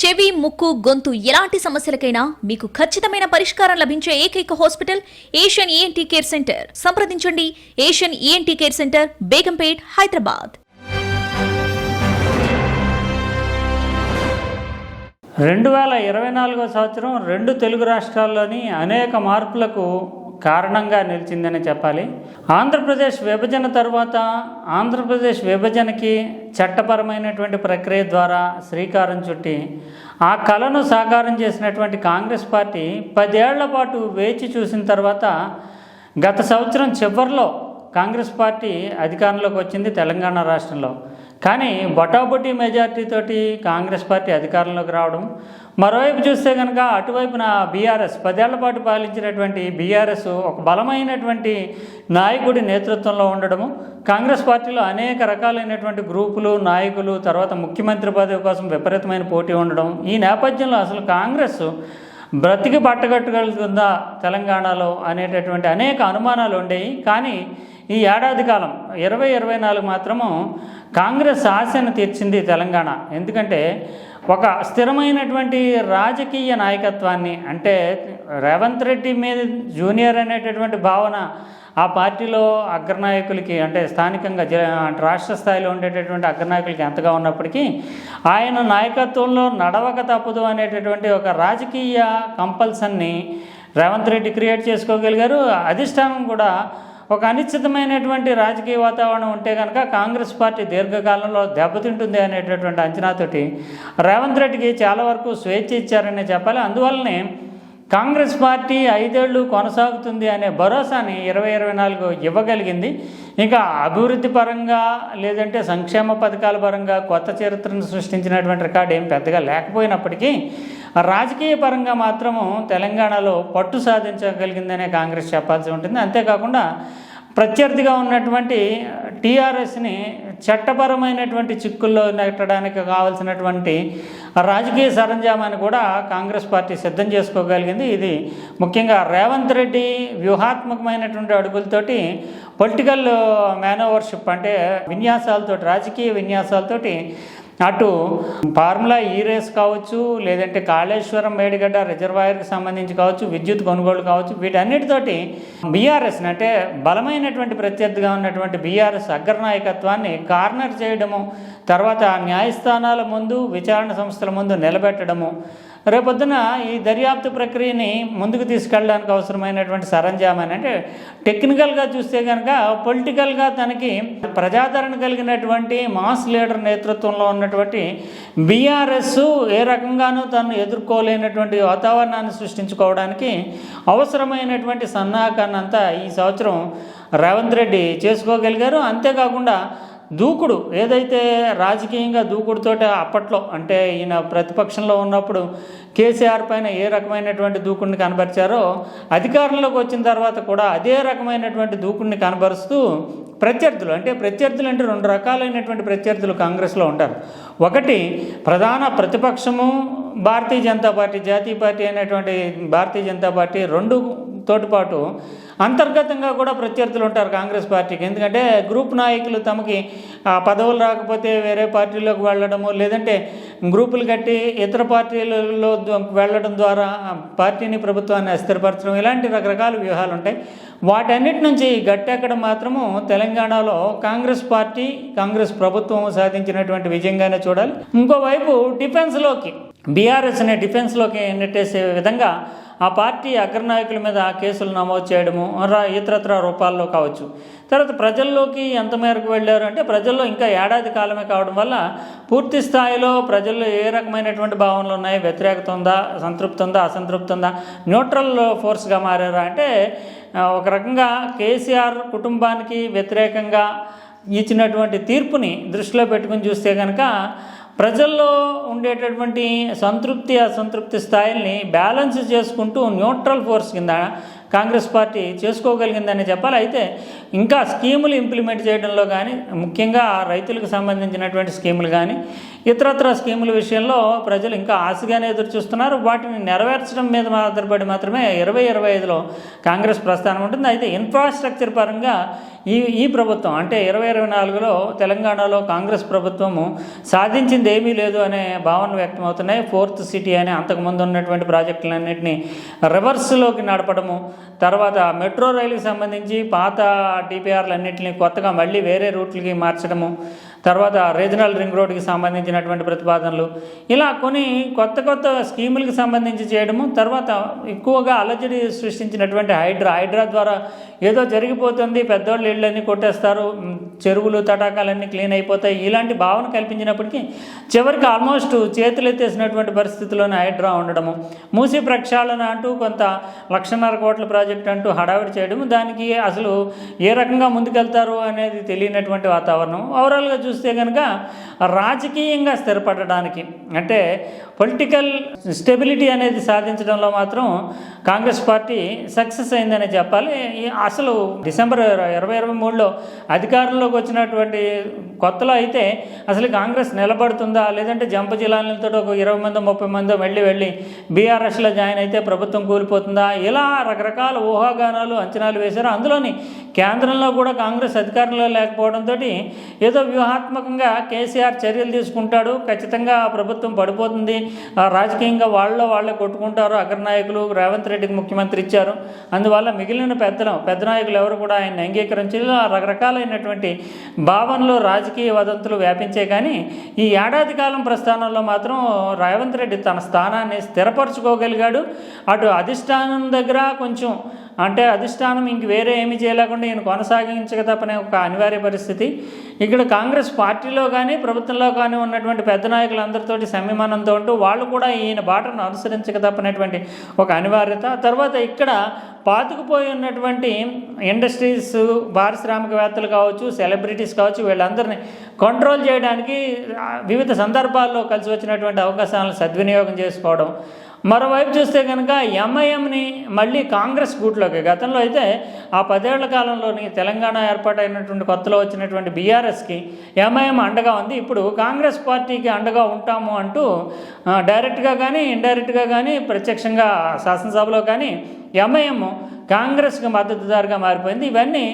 చెవి ముక్కు గొంతు ఎలాంటి సమస్యలకైనా మీకు ఖచ్చితమైన పరిష్కారం లభించే ఏకైక hospital Asian ENT care centre. సంప్రదించండి. Asian ENT care centre Begumpet Hyderabad. రెండు వేల ఇరవై నాలుగో సంవత్సరం రెండు తెలుగు రాష్ట్రాల్లోని అనేక మార్పులకు కారణంగా నిలిచిందని చెప్పాలి. ఆంధ్రప్రదేశ్ విభజన తర్వాత ఆంధ్రప్రదేశ్ విభజనకి చట్టపరమైనటువంటి ప్రక్రియ ద్వారా శ్రీకారం చుట్టి ఆ కళను సాకారం చేసినటువంటి కాంగ్రెస్ పార్టీ పదేళ్ళ పాటు వేచి చూసిన తర్వాత గత సంవత్సరం చివరిలో కాంగ్రెస్ పార్టీ అధికారంలోకి వచ్చింది తెలంగాణ రాష్ట్రంలో. కానీ బొటాబొటీ మెజార్టీతోటి కాంగ్రెస్ పార్టీ అధికారంలోకి రావడం మరోవైపు చూస్తే కనుక అటువైపున బీఆర్ఎస్ పదేళ్ళ పాటు పాలించినటువంటి బీఆర్ఎస్ ఒక బలమైనటువంటి నాయకుడి నేతృత్వంలో ఉండడము కాంగ్రెస్ పార్టీలో అనేక రకాలైనటువంటి గ్రూపులు నాయకులు తర్వాత ముఖ్యమంత్రి పదవి కోసం విపరీతమైన పోటీ ఉండడం ఈ నేపథ్యంలో అసలు కాంగ్రెస్ బ్రతికి పట్టగట్టగలుగుతుందా తెలంగాణలో అనేటటువంటి అనేక అనుమానాలు ఉండేవి. కానీ ఈ ఏడాది కాలం ఇరవై ఇరవై నాలుగు మాత్రము కాంగ్రెస్ ఆశను తీర్చింది తెలంగాణ. ఎందుకంటే ఒక స్థిరమైనటువంటి రాజకీయ నాయకత్వాన్ని అంటే రేవంత్ రెడ్డి మీద జూనియర్ అనేటటువంటి భావన ఆ పార్టీలో అగ్రనాయకులకి అంటే స్థానికంగా జ రాష్ట్ర స్థాయిలో ఉండేటటువంటి అగ్రనాయకులకి ఎంతగా ఉన్నప్పటికీ ఆయన నాయకత్వంలో నడవక తప్పదు అనేటటువంటి ఒక రాజకీయ కంపల్సన్ని రేవంత్ రెడ్డి క్రియేట్ చేసుకోగలిగారు. అధిష్టానం కూడా ఒక అనిశ్చితమైనటువంటి రాజకీయ వాతావరణం ఉంటే కనుక కాంగ్రెస్ పార్టీ దీర్ఘకాలంలో దెబ్బతింటుంది అనేటటువంటి అంచనాతోటి రేవంత్ రెడ్డికి చాలా వరకు స్వేచ్ఛ ఇచ్చారనే చెప్పాలి. అందువల్లనే కాంగ్రెస్ పార్టీ ఐదేళ్ళు కొనసాగుతుంది అనే భరోసాని ఇరవై ఇరవై నాలుగు ఇవ్వగలిగింది. ఇంకా అభివృద్ధి పరంగా లేదంటే సంక్షేమ పథకాల పరంగా కొత్త చరిత్రను సృష్టించినటువంటి రికార్డు ఏం పెద్దగా లేకపోయినప్పటికీ రాజకీయ పరంగా మాత్రము తెలంగాణలో పట్టు సాధించగలిగిందనే కాంగ్రెస్ చెప్పాల్సి ఉంటుంది. అంతేకాకుండా ప్రత్యర్థిగా ఉన్నటువంటి టీఆర్ఎస్ని చట్టపరమైనటువంటి చిక్కుల్లో నెట్టడానికి కావాల్సినటువంటి రాజకీయ సరంజామాన్ని కూడా కాంగ్రెస్ పార్టీ సిద్ధం చేసుకోగలిగింది. ఇది ముఖ్యంగా రేవంత్ రెడ్డి వ్యూహాత్మకమైనటువంటి అడుగులతోటి పొలిటికల్ మేనోవర్షిప్ అంటే విన్యాసాలతోటి రాజకీయ విన్యాసాలతోటి అటు ఫార్ములా ఈ రేస్ కావచ్చు లేదంటే కాళేశ్వరం మేడిగడ్డ రిజర్వాయర్కి సంబంధించి కావచ్చు విద్యుత్ కొనుగోలు కావచ్చు వీటన్నిటితోటి బీఆర్ఎస్ అంటే బలమైనటువంటి ప్రత్యర్థిగా ఉన్నటువంటి బీఆర్ఎస్ అగ్రనాయకత్వాన్ని కార్నర్ చేయడము తర్వాత న్యాయస్థానాల ముందు విచారణ సంస్థల ముందు నిలబెట్టడము రేపొద్దున ఈ దర్యాప్తు ప్రక్రియని ముందుకు తీసుకెళ్ళడానికి అవసరమైనటువంటి సరంజామని అంటే టెక్నికల్గా చూస్తే కనుక పొలిటికల్గా తనకి ప్రజాదరణ కలిగినటువంటి మాస్ లీడర్ నేతృత్వంలో ఉన్నటువంటి బీఆర్ఎస్ ఏ రకంగానూ తను ఎదుర్కోలేనటువంటి వాతావరణాన్ని సృష్టించుకోవడానికి అవసరమైనటువంటి సన్నాహకాన్ని అంతా ఈ సంవత్సరం రేవంత్ రెడ్డి చేసుకోగలిగారు. అంతేకాకుండా దూకుడు ఏదైతే రాజకీయంగా దూకుడుతోటి అప్పట్లో అంటే ఈయన ప్రతిపక్షంలో ఉన్నప్పుడు కేసీఆర్ పైన ఏ రకమైనటువంటి దూకుడిని కనబరిచారో అధికారంలోకి వచ్చిన తర్వాత కూడా అదే రకమైనటువంటి దూకుడిని కనబరుస్తూ ప్రత్యర్థులు అంటే ప్రత్యర్థులు అంటే రెండు రకాలైనటువంటి ప్రత్యర్థులు కాంగ్రెస్లో ఉంటారు. ఒకటి ప్రధాన ప్రతిపక్షము భారతీయ జనతా పార్టీ జాతీయ పార్టీ అనేటువంటి భారతీయ జనతా పార్టీ రెండు తోటిపాటు అంతర్గతంగా కూడా ప్రత్యర్థులు ఉంటారు కాంగ్రెస్ పార్టీకి. ఎందుకంటే గ్రూప్ నాయకులు తమకి ఆ పదవులు రాకపోతే వేరే పార్టీలోకి వెళ్ళడము లేదంటే గ్రూపులు కట్టి ఇతర పార్టీలలో వెళ్ళడం ద్వారా పార్టీని ప్రభుత్వాన్ని అస్థిరపరచడం ఇలాంటి రకరకాల వ్యూహాలు ఉంటాయి. వాటన్నిటి నుంచి గట్టెక్కడం మాత్రము తెలంగాణలో కాంగ్రెస్ పార్టీ కాంగ్రెస్ ప్రభుత్వం సాధించినటువంటి విజయంగానే చూడాలి. ఇంకోవైపు డిఫెన్స్లోకి బీఆర్ఎస్ని డిఫెన్స్లోకి నెట్టేసే విధంగా ఆ పార్టీ అగ్రనాయకుల మీద కేసులు నమోదు చేయడము ఇతరత్ర రూపాల్లో కావచ్చు. తర్వాత ప్రజల్లోకి ఎంత మేరకు వెళ్ళారు అంటే ప్రజల్లో ఇంకా ఏడాది కాలమే కావడం వల్ల పూర్తి స్థాయిలో ప్రజల్లో ఏ రకమైనటువంటి భావనలు ఉన్నాయి? వ్యతిరేకత ఉందా? సంతృప్తి ఉందా? అసంతృప్తి ఉందా? న్యూట్రల్ ఫోర్స్గా మారారా? అంటే ఒక రకంగా కేసీఆర్ కుటుంబానికి వ్యతిరేకంగా ఇచ్చినటువంటి తీర్పుని దృష్టిలో పెట్టుకుని చూస్తే కనుక ప్రజల్లో ఉండేటటువంటి సంతృప్తి అసంతృప్తి స్థాయిల్ని బ్యాలెన్స్ చేసుకుంటూ న్యూట్రల్ ఫోర్స్ కింద కాంగ్రెస్ పార్టీ చేసుకోగలిగిందని చెప్పాలి. అయితే ఇంకా స్కీములు ఇంప్లిమెంట్ చేయడంలో కానీ ముఖ్యంగా రైతులకు సంబంధించినటువంటి స్కీములు కానీ ఇతరత్ర స్కీముల విషయంలో ప్రజలు ఇంకా ఆశగానే ఎదురు చూస్తున్నారు వాటిని నెరవేర్చడం మీద ఆధారపడి మాత్రమే ఇరవై ఇరవై ఐదులో కాంగ్రెస్ ప్రస్థానం ఉంటుంది. అయితే ఇన్ఫ్రాస్ట్రక్చర్ పరంగా ఈ ఈ ప్రభుత్వం అంటే ఇరవై ఇరవై నాలుగులో తెలంగాణలో కాంగ్రెస్ ప్రభుత్వము సాధించింది ఏమీ లేదు అనే భావన వ్యక్తమవుతున్నాయి. ఫోర్త్ సిటీ అనే అంతకుముందు ఉన్నటువంటి ప్రాజెక్టులన్నింటినీ రివర్స్లోకి నడపడము తర్వాత మెట్రో రైలుకి సంబంధించి పాత డిపిఆర్లన్నింటినీ కొత్తగా మళ్ళీ వేరే రూట్లకి మార్చడము తర్వాత రీజనల్ రింగ్ రోడ్కి సంబంధించినటువంటి ప్రతిపాదనలు. ఇలా కొన్ని కొత్త కొత్త స్కీములకు సంబంధించి చేయడము తర్వాత ఎక్కువగా అలజడి సృష్టించినటువంటి హైడ్రా. హైడ్రా ద్వారా ఏదో జరిగిపోతుంది పెద్దోళ్ళు ఇళ్ళన్నీ కొట్టేస్తారు చెరువులు తటాకాలన్నీ క్లీన్ అయిపోతాయి. ఇలాంటి భావన కల్పించినప్పటికీ చివరికి ఆల్మోస్ట్ చేతులు ఎత్తేసినటువంటి పరిస్థితిలోనే హైడ్రా ఉండడము. మూసి ప్రక్షాళన అంటూ కొంత లక్షన్నర కోట్ల ప్రాజెక్ట్ అంటూ హడావిడి చేయడము. దానికి అసలు ఏ రకంగా ముందుకెళ్తారు అనేది తెలియనటువంటి వాతావరణం. ఓవరాల్గా చూస్తే కనుక రాజకీయంగా స్థిరపడడానికి అంటే పొలిటికల్ స్టెబిలిటీ అనేది సాధించడంలో మాత్రం కాంగ్రెస్ పార్టీ సక్సెస్ అయిందని చెప్పాలి. అసలు డిసెంబర్ ఇరవై ఇరవై మూడులో అధికారంలోకి వచ్చినటువంటి కొత్తలో అయితే అసలు కాంగ్రెస్ నిలబడుతుందా? లేదంటే జంప జిల్లాలతో ఒక ఇరవై మందో ముప్పై మందో వెళ్ళి వెళ్ళి బీఆర్ఎస్లో జాయిన్ అయితే ప్రభుత్వం కూలిపోతుందా? ఇలా రకరకాల ఊహాగానాలు అంచనాలు వేశారు. అందులోని కేంద్రంలో కూడా కాంగ్రెస్ అధికారంలో లేకపోవడంతో ఏదో వ్యూహాత్మకంగా కేసీఆర్ చర్యలు తీసుకుంటాడు. ఖచ్చితంగా ఆ ప్రభుత్వం పడిపోతుంది. రాజకీయంగా వాళ్ళలో వాళ్ళే కొట్టుకుంటారు. అగ్రనాయకులు రేవంత్ రెడ్డికి ముఖ్యమంత్రి ఇచ్చారు. అందువల్ల మిగిలిన పెద్దలు పెద్ద నాయకులు ఎవరు కూడా ఆయన అంగీకరించి రకరకాలైనటువంటి భావనలు రాజకీయ వదంతులు వ్యాపించే కానీ ఈ ఏడాది కాలం ప్రస్థానంలో మాత్రం రేవంత్ రెడ్డి తన స్థానాన్ని స్థిరపరచుకోగలిగాడు. అటు అధిష్టానం దగ్గర కొంచెం అంటే అధిష్టానం ఇంక వేరే ఏమి చేయలేకుండా ఈయన కొనసాగించక తప్పనే ఒక అనివార్య పరిస్థితి. ఇక్కడ కాంగ్రెస్ పార్టీలో కానీ ప్రభుత్వంలో కానీ ఉన్నటువంటి పెద్ద నాయకులందరితోటి సంయమనంతో ఉంటూ వాళ్ళు కూడా ఈయన బాటను అనుసరించక తప్పనటువంటి ఒక అనివార్యత. తర్వాత ఇక్కడ పాతుకుపోయి ఉన్నటువంటి ఇండస్ట్రీస్ పారిశ్రామికవేత్తలు కావచ్చు సెలబ్రిటీస్ కావచ్చు వీళ్ళందరినీ కంట్రోల్ చేయడానికి వివిధ సందర్భాల్లో కలిసి వచ్చినటువంటి అవకాశాలను సద్వినియోగం చేసుకోవడం. మరోవైపు చూస్తే కనుక ఎంఐఎంని మళ్ళీ కాంగ్రెస్ గూట్లోకి గతంలో అయితే ఆ పదేళ్ళ కాలంలోని తెలంగాణ ఏర్పాటైనటువంటి కొత్తలో వచ్చినటువంటి బీఆర్ఎస్కి ఎంఐఎం అండగా ఉంది. ఇప్పుడు కాంగ్రెస్ పార్టీకి అండగా ఉంటాము అంటూ డైరెక్ట్గా కానీ ఇండైరెక్ట్గా కానీ ప్రత్యక్షంగా శాసనసభలో కానీ ఎంఐఎం కాంగ్రెస్కి మద్దతుదారుగా మారిపోయింది. ఇవన్నీ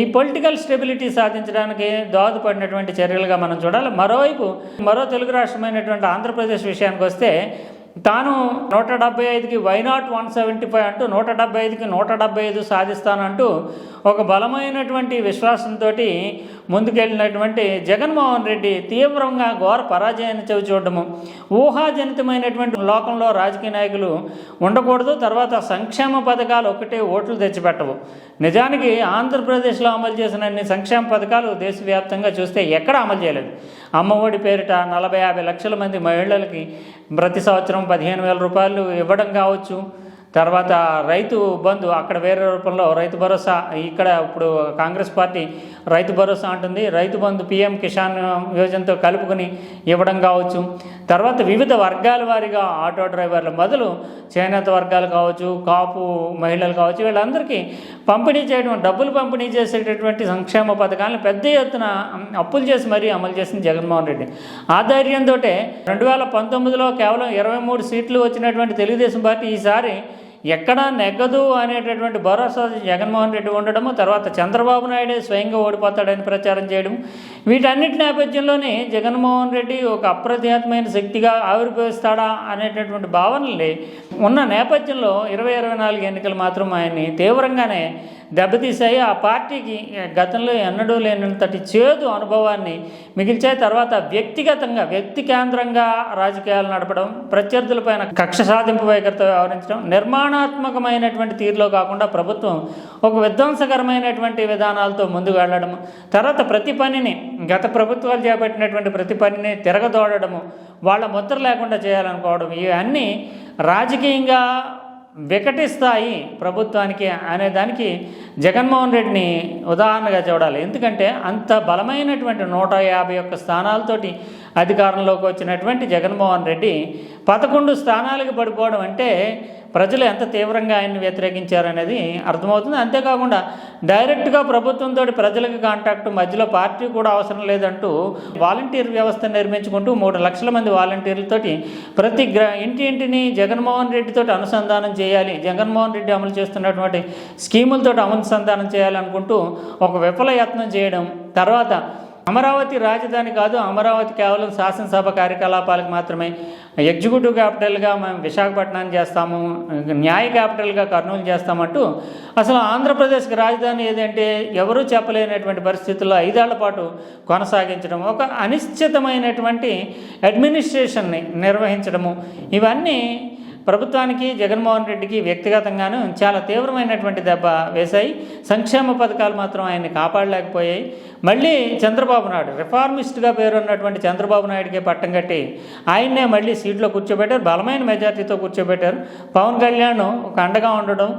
ఈ పొలిటికల్ స్టెబిలిటీ సాధించడానికి దోహదపడినటువంటి చర్యలుగా మనం చూడాలి. మరోవైపు మరో తెలుగు రాష్ట్రమైనటువంటి ఆంధ్రప్రదేశ్ విషయానికి వస్తే తాను నూట డెబ్బై ఐదుకి వైనాట్ వన్ సెవెంటీ ఫైవ్ అంటూ నూట డెబ్బై ఐదుకి నూట డెబ్బై ఐదు సాధిస్తానంటూ ఒక బలమైనటువంటి విశ్వాసంతో ముందుకెళ్ళినటువంటి జగన్మోహన్ రెడ్డి తీవ్రంగా ఘోర పరాజయాన్ని చవి చూడడము ఊహాజనితమైనటువంటి లోకంలో రాజకీయ నాయకులు ఉండకూడదు తర్వాత సంక్షేమ పథకాలు ఒకటే ఓట్లు తెచ్చిపెట్టవు. నిజానికి ఆంధ్రప్రదేశ్లో అమలు చేసిన అన్ని సంక్షేమ పథకాలు దేశవ్యాప్తంగా చూస్తే ఎక్కడ అమలు చేయలేదు. అమ్మఒడి పేరిట నలభై యాభై లక్షల మంది మహిళలకి ప్రతి సంవత్సరం పదిహేను వేల రూపాయలు ఇవ్వడం కావచ్చు. తర్వాత రైతు బంధు అక్కడ వేరే రూపంలో రైతు భరోసా ఇక్కడ ఇప్పుడు కాంగ్రెస్ పార్టీ రైతు భరోసా అంటుంది. రైతు బంధు పిఎం కిసాన్ యోజనతో కలుపుకొని ఇవ్వడం కావచ్చు. తర్వాత వివిధ వర్గాల వారిగా ఆటో డ్రైవర్లు మొదలు చేనేత వర్గాలు కావచ్చు కాపు మహిళలు కావచ్చు వీళ్ళందరికీ పంపిణీ చేయడం డబ్బులు పంపిణీ చేసేటటువంటి సంక్షేమ పథకాలను పెద్ద ఎత్తున అప్పులు చేసి మరీ అమలు చేసింది జగన్మోహన్ రెడ్డి. ఆ ధైర్యంతో రెండు వేల పంతొమ్మిదిలో కేవలం ఇరవై మూడు సీట్లు వచ్చినటువంటి తెలుగుదేశం పార్టీ ఈసారి ఎక్కడా నెగ్గదు అనేటటువంటి భరోసా జగన్మోహన్ రెడ్డి ఉండడము తర్వాత చంద్రబాబు నాయుడే స్వయంగా ఓడిపోతాడని ప్రచారం చేయడం వీటన్నిటి నేపథ్యంలోనే జగన్మోహన్ రెడ్డి ఒక అప్రతిహతమైన శక్తిగా ఆవిర్భవిస్తాడా అనేటటువంటి భావనల్ని ఉన్న నేపథ్యంలో ఇరవై ఇరవై నాలుగు ఎన్నికలు మాత్రం ఆయన్ని తీవ్రంగానే దెబ్బతీశాయి. ఆ పార్టీకి గతంలో ఎన్నడూ లేనంతటి చేదు అనుభవాన్ని మిగిల్చాయి. తర్వాత వ్యక్తిగతంగా వ్యక్తి కేంద్రంగా రాజకీయాలు నడపడం ప్రత్యర్థులపైన కక్ష సాధింపు వైఖరితో వ్యవహరించడం నిర్మాణాత్మకమైనటువంటి తీరులో కాకుండా ప్రభుత్వం ఒక విధ్వంసకరమైనటువంటి విధానాలతో ముందుకు వెళ్ళడము తర్వాత ప్రతి పనిని గత ప్రభుత్వాలు చేపట్టినటువంటి ప్రతి పనిని తిరగదోడడము వాళ్ళ ముద్ర లేకుండా చేయాలనుకోవడం ఇవన్నీ రాజకీయంగా వికటిస్తాయి ప్రభుత్వానికి అనే దానికి జగన్మోహన్ రెడ్డిని ఉదాహరణగా చూడాలి. ఎందుకంటే అంత బలమైనటువంటి నూట యాభై ఒక్క స్థానాలతోటి అధికారంలోకి వచ్చినటువంటి జగన్మోహన్ రెడ్డి పదకొండు స్థానాలకు పడిపోవడం అంటే ప్రజలు ఎంత తీవ్రంగా ఆయన్ని వ్యతిరేకించారనేది అర్థమవుతుంది. అంతేకాకుండా డైరెక్ట్గా ప్రభుత్వంతో ప్రజలకు కాంటాక్ట్ మధ్యలో పార్టీ కూడా అవసరం లేదంటూ వాలంటీర్ వ్యవస్థ నిర్మించుకుంటూ మూడు లక్షల మంది వాలంటీర్లతోటి ప్రతి గ్ర ఇంటి ఇంటిని జగన్మోహన్ రెడ్డితో అనుసంధానం చేయాలి జగన్మోహన్ రెడ్డి అమలు చేస్తున్నటువంటి స్కీములతో అనుసంధానం చేయాలనుకుంటూ ఒక విఫల యత్నం చేయడం తర్వాత అమరావతి రాజధాని కాదు అమరావతి కేవలం శాసనసభ కార్యకలాపాలకు మాత్రమే. ఎగ్జిక్యూటివ్ క్యాపిటల్గా మేము విశాఖపట్నాన్ని చేస్తాము న్యాయ క్యాపిటల్గా కర్నూలు చేస్తామంటూ అసలు ఆంధ్రప్రదేశ్కి రాజధాని ఏదంటే ఎవరూ చెప్పలేనటువంటి పరిస్థితుల్లో ఐదేళ్ళ పాటు కొనసాగించడం ఒక అనిశ్చితమైనటువంటి అడ్మినిస్ట్రేషన్ని నిర్వహించడము. ఇవన్నీ ప్రభుత్వానికి జగన్మోహన్ రెడ్డికి వ్యక్తిగతంగాను చాలా తీవ్రమైనటువంటి దెబ్బ వేశాయి. సంక్షేమ పథకాలు మాత్రం ఆయన్ని కాపాడలేకపోయాయి. మళ్ళీ చంద్రబాబు నాయుడు రిఫార్మిస్ట్గా పేరున్నటువంటి చంద్రబాబు నాయుడికి పట్టం కట్టి ఆయన్నే మళ్ళీ సీట్లో కూర్చోబెట్టారు. బలమైన మెజార్టీతో కూర్చోబెట్టారు. పవన్ కళ్యాణ్ ఒక అండగా ఉండడం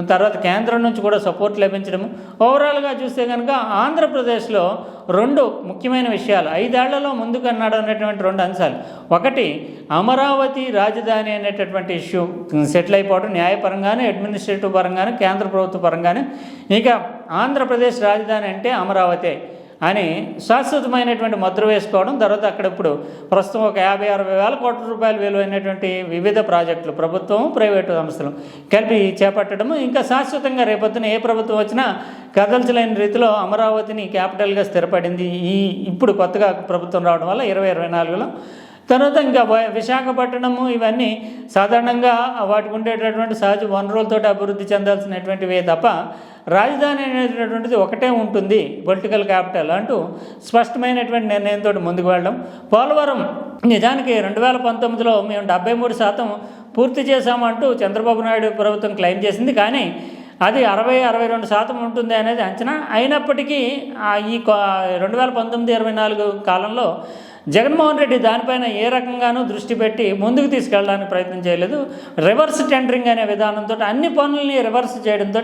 తర్వాత కేంద్రం నుంచి కూడా సపోర్ట్ లభించడం ఓవరాల్గా చూస్తే కనుక ఆంధ్రప్రదేశ్లో రెండు ముఖ్యమైన విషయాలు ఐదేళ్ళలో ముందుకన్నాడు అనేటువంటి రెండు అంశాలు. ఒకటి అమరావతి రాజధాని అనేటటువంటి ఇష్యూ సెటిల్ అయిపోవడం న్యాయపరంగానే అడ్మినిస్ట్రేటివ్ పరంగానే కేంద్ర ప్రభుత్వ పరంగానే. ఇక ఆంధ్రప్రదేశ్ రాజధాని అంటే అమరావతి. అని శాశ్వతమైనటువంటి ముద్ర వేసుకోవడం తర్వాత అక్కడ ఇప్పుడు ప్రస్తుతం ఒక యాభై అరవై వేల కోట్ల రూపాయలు విలువైనటువంటి వివిధ ప్రాజెక్టులు ప్రభుత్వం ప్రైవేటు సంస్థలు కలిపి చేపట్టడము. ఇంకా శాశ్వతంగా రేపొద్దున ఏ ప్రభుత్వం వచ్చినా కదల్చలేని రీతిలో అమరావతిని క్యాపిటల్గా స్థిరపడింది. ఈ ఇప్పుడు కొత్తగా ప్రభుత్వం రావడం వల్ల ఇరవై ఇరవై నాలుగులో. తర్వాత ఇంకా విశాఖపట్నము ఇవన్నీ సాధారణంగా వాటికి ఉండేటటువంటి సహజ వనరులతో అభివృద్ధి చెందాల్సినటువంటివే తప్ప రాజధాని అనేటటువంటిది ఒకటే ఉంటుంది పొలిటికల్ క్యాపిటల్ అంటూ స్పష్టమైనటువంటి నిర్ణయంతో ముందుకు వెళ్ళడం. పోలవరం నిజానికి రెండు వేల పంతొమ్మిదిలో మేము డెబ్బై మూడు శాతం పూర్తి చేశామంటూ చంద్రబాబు నాయుడు ప్రభుత్వం క్లెయిమ్ చేసింది. కానీ అది అరవై అరవై రెండు శాతం ఉంటుంది అనేది అంచనా అయినప్పటికీ ఈ రెండు వేల పంతొమ్మిది ఇరవై నాలుగు కాలంలో జగన్మోహన్ రెడ్డి దానిపైన ఏ రకంగానూ దృష్టి పెట్టి ముందుకు తీసుకెళ్ళడానికి ప్రయత్నం చేయలేదు. రివర్స్ టెండరింగ్ అనే విధానంతో అన్ని పనుల్ని రివర్స్ చేయడంతో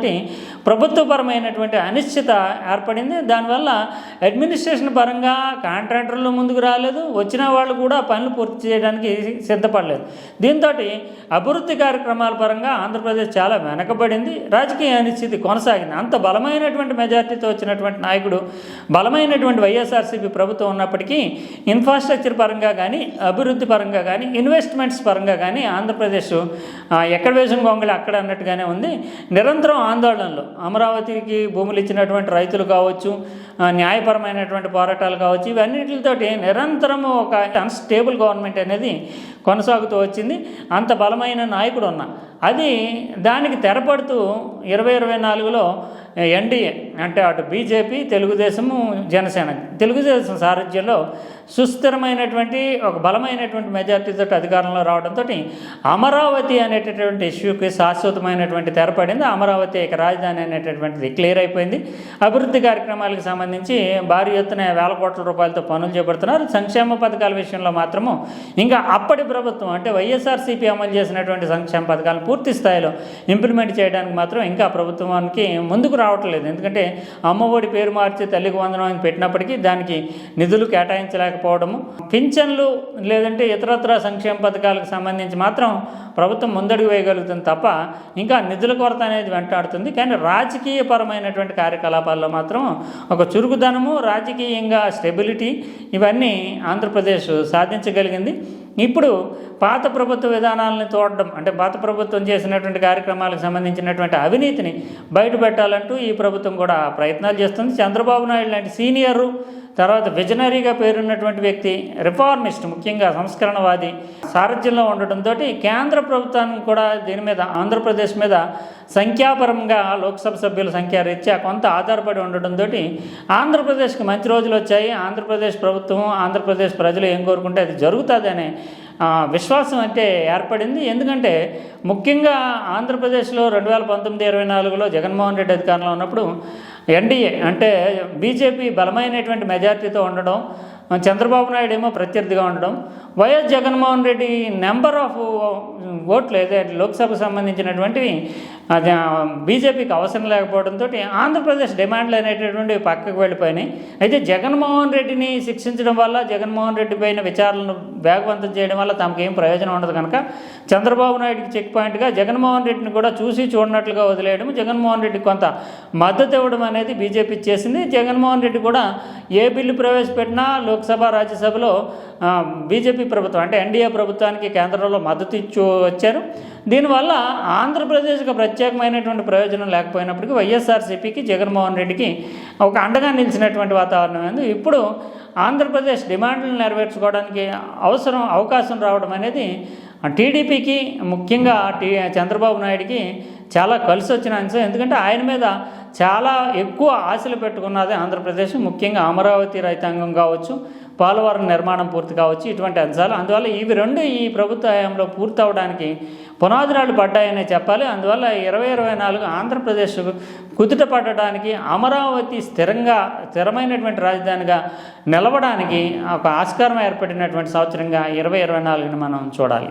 ప్రభుత్వపరమైనటువంటి అనిశ్చిత ఏర్పడింది. దానివల్ల అడ్మినిస్ట్రేషన్ పరంగా కాంట్రాక్టర్లు ముందుకు రాలేదు. వచ్చిన వాళ్ళు కూడా పనులు పూర్తి చేయడానికి సిద్ధపడలేదు. దీంతో అభివృద్ధి కార్యక్రమాల పరంగా ఆంధ్రప్రదేశ్ చాలా వెనకబడింది. రాజకీయ అనిశ్చితి కొనసాగింది. అంత బలమైనటువంటి మెజార్టీతో వచ్చినటువంటి నాయకుడు బలమైనటువంటి వైఎస్ఆర్సీపీ ప్రభుత్వం ఉన్నప్పటికీ ఇన్ఫ్రాస్ట్రక్చర్ పరంగా కానీ అభివృద్ధి పరంగా కానీ ఇన్వెస్ట్మెంట్స్ పరంగా కానీ ఆంధ్రప్రదేశ్ ఎక్కడ వేసిన గొంగళి అక్కడ అన్నట్టుగానే ఉంది. నిరంతరం ఆందోళనలు. అమరావతికి భూములు ఇచ్చినటువంటి రైతులు కావచ్చు న్యాయపరమైనటువంటి పోరాటాలు కావచ్చు ఇవన్నిటితోటి నిరంతరము ఒక అన్స్టేబుల్ గవర్నమెంట్ అనేది కొనసాగుతూ వచ్చింది. అంత బలమైన నాయకుడు ఉన్నా. అది దానికి తెరపడుతూ ఇరవై ఇరవై నాలుగులో ఎన్డీఏ అంటే అటు బీజేపీ తెలుగుదేశము జనసేన. తెలుగుదేశం సారథ్యంలో సుస్థిరమైనటువంటి ఒక బలమైనటువంటి మెజార్టీతో అధికారంలో రావడంతో అమరావతి అనేటటువంటి ఇష్యూకి శాశ్వతమైనటువంటి తెరపడింది అమరావతి ఇక రాజధాని అనేటటువంటిది క్లియర్ అయిపోయింది. అభివృద్ధి కార్యక్రమాలకు సంబంధించి భారీ ఎత్తున వేల కోట్ల రూపాయలతో పనులు చేపడుతున్నారు. సంక్షేమ పథకాల విషయంలో మాత్రము ఇంకా అప్పటి ప్రభుత్వం అంటే వైఎస్ఆర్సీపీ అమలు చేసినటువంటి సంక్షేమ పథకాలను పూర్తి స్థాయిలో ఇంప్లిమెంట్ చేయడానికి మాత్రం ఇంకా ప్రభుత్వానికి ముందుకు రావడం రావట్లేదు. ఎందుకంటే అమ్మఒడి పేరు మార్చి తల్లికి వందనం అని పెట్టినప్పటికీ దానికి నిధులు కేటాయించలేకపోవడము. పింఛన్లు లేదంటే ఇతరత్ర సంక్షేమ పథకాలకు సంబంధించి మాత్రం ప్రభుత్వం ముందడుగు వేయగలుగుతుంది తప్ప ఇంకా నిధుల కొరత అనేది వెంటాడుతుంది. కానీ రాజకీయపరమైనటువంటి కార్యకలాపాల్లో మాత్రం ఒక చురుకుదనము రాజకీయంగా స్టెబిలిటీ ఇవన్నీ ఆంధ్రప్రదేశ్ సాధించగలిగింది. ఇప్పుడు పాత ప్రభుత్వ విధానాలను చూడడం అంటే పాత ప్రభుత్వం చేసినటువంటి కార్యక్రమాలకు సంబంధించినటువంటి అవినీతిని బయటపెట్టాలంటూ ఈ ప్రభుత్వం కూడా ప్రయత్నాలు చేస్తుంది. చంద్రబాబు నాయుడు లాంటి సీనియరు తర్వాత విజనరీగా పేరున్నటువంటి వ్యక్తి రిఫార్మిస్ట్ ముఖ్యంగా సంస్కరణవాది సారథ్యంలో ఉండటంతో కేంద్ర ప్రభుత్వానికి కూడా దీని మీద ఆంధ్రప్రదేశ్ మీద సంఖ్యాపరంగా లోక్సభ సభ్యుల సంఖ్య రీత్యా కొంత ఆధారపడి ఉండటంతో ఆంధ్రప్రదేశ్కి మంచి రోజులు వచ్చాయి. ఆంధ్రప్రదేశ్ ప్రభుత్వం ఆంధ్రప్రదేశ్ ప్రజలు ఏం కోరుకుంటే అది జరుగుతుందనే విశ్వాసం అంటే ఏర్పడింది. ఎందుకంటే ముఖ్యంగా ఆంధ్రప్రదేశ్లో రెండు వేల పంతొమ్మిది ఇరవై నాలుగులో జగన్మోహన్ రెడ్డి అధికారంలో ఉన్నప్పుడు ఎన్డీఏ అంటే బీజేపీ బలమైనటువంటి మెజార్టీతో ఉండడం చంద్రబాబు నాయుడు ఏమో ప్రత్యర్థిగా ఉండడం. YS Jaganmohan Reddy number of ఓట్లు ఏదైతే లోక్సభకు సంబంధించినటువంటివి అది బీజేపీకి అవసరం లేకపోవడంతో ఆంధ్రప్రదేశ్ డిమాండ్లు అనేటటువంటివి పక్కకు వెళ్ళిపోయినాయి. అయితే జగన్మోహన్ రెడ్డిని శిక్షించడం వల్ల జగన్మోహన్ రెడ్డి పైన విచారణను వేగవంతం చేయడం వల్ల తమకు ఏం ప్రయోజనం ఉండదు కనుక చంద్రబాబు నాయుడికి చెక్ పాయింట్గా జగన్మోహన్ రెడ్డిని కూడా చూసి చూడనట్లుగా వదిలేయడం జగన్మోహన్ రెడ్డి కొంత మద్దతు ఇవ్వడం అనేది బీజేపీ చేసింది. జగన్మోహన్ రెడ్డి కూడా ఏ బిల్లు ప్రవేశపెట్టినా లోక్సభ రాజ్యసభలో బీజేపీ ప్రభుత్వం అంటే ఎన్డీఏ ప్రభుత్వానికి కేంద్రంలో మద్దతు ఇచ్చు వచ్చారు. దీనివల్ల ఆంధ్రప్రదేశ్కి ప్రత్యేకమైనటువంటి ప్రయోజనం లేకపోయినప్పటికీ వైఎస్ఆర్సీపీకి జగన్మోహన్ రెడ్డికి ఒక అండగా నిలిచినటువంటి వాతావరణం ఉంది. ఇప్పుడు ఆంధ్రప్రదేశ్ డిమాండ్లను నెరవేర్చుకోవడానికి అవసరం అవకాశం రావడం అనేది టీడీపీకి ముఖ్యంగా టీ చంద్రబాబు నాయుడికి చాలా కలిసి వచ్చిన అంశం ఎందుకంటే ఆయన మీద చాలా ఎక్కువ ఆశలు పెట్టుకున్నది ఆంధ్రప్రదేశ్ ముఖ్యంగా అమరావతి రైతాంగం కావచ్చు పోలవరం నిర్మాణం పూర్తి కావచ్చు ఇటువంటి అంశాలు. అందువల్ల ఇవి రెండు ఈ ప్రభుత్వ హయాంలో పూర్తి అవడానికి పునాదిరాలు పడ్డాయనే చెప్పాలి. అందువల్ల ఇరవై ఇరవై నాలుగు ఆంధ్రప్రదేశ్ కుదుట పడడానికి అమరావతి స్థిరంగా స్థిరమైనటువంటి రాజధానిగా నిలవడానికి ఒక ఆస్కారం ఏర్పడినటువంటి సంవత్సరంగా ఇరవై ఇరవై నాలుగుని మనం చూడాలి.